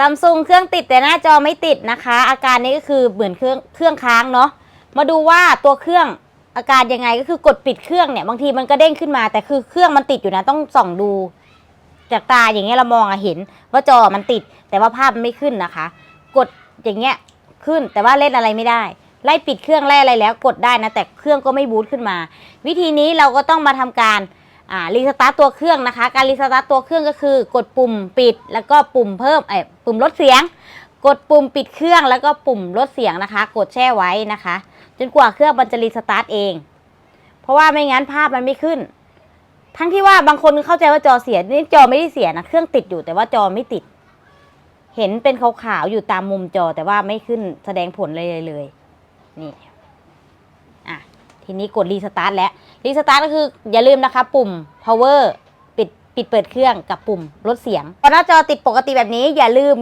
ซัมซุงเครื่องติดแต่หน้าจอไม่ติดนะคะ อาการนี้ก็คือเหมือนเครื่องเครื่องค้างเนาะมาดูว่าตัวเครื่องอาการยังไงก็คือกดปิดเครื่องเนี่ยบางทีมันก็เด้งขึ้นมา แต่คือเครื่องมันติดอยู่นะต้องส่องดู จากตาอย่างเงี้ยเรามองอะเห็น ว่าจอมันติด แต่ว่าภาพมันไม่ขึ้นนะคะ กดอย่างเงี้ยขึ้นแต่ว่าเล่นอะไรไม่ได้ไล่ปิดเครื่องไล่อะไรแล้วกดได้นะแต่เครื่องก็ไม่บูตขึ้นมา วิธีนี้เราก็ต้องมาทำการ อ่ารีสตาร์ตตัวเครื่องนะคะ การรีสตาร์ตตัวเครื่องก็คือกดปุ่มปิด แล้วก็ปุ่มเพิ่มเอ้ยปุ่มลดเสียง กดปุ่มปิดเครื่องแล้วก็ปุ่มลดเสียงนะคะ กดแช่ไว้นะคะ จนกว่าเครื่องมันจะรีสตาร์ทเอง เพราะว่าไม่งั้นภาพมันไม่ขึ้น ทั้งที่ว่าบางคนเข้าใจว่าจอเสียนี่จอไม่ได้เสียนะเครื่องติดอยู่แต่ว่าจอไม่ติด เห็นเป็นขาวๆอยู่ตามมุมจอแต่ว่าไม่ขึ้นแสดงผลเลยเลยนี่ ทีนี้กดรีสตาร์ทแล้วรีสตาร์ทก็คืออย่าลืมนะคะ ปุ่ม power ปิดปิดเปิดเครื่องกับปุ่มลดเสียงพอหน้าจอติดปกติแบบนี้อย่าลืม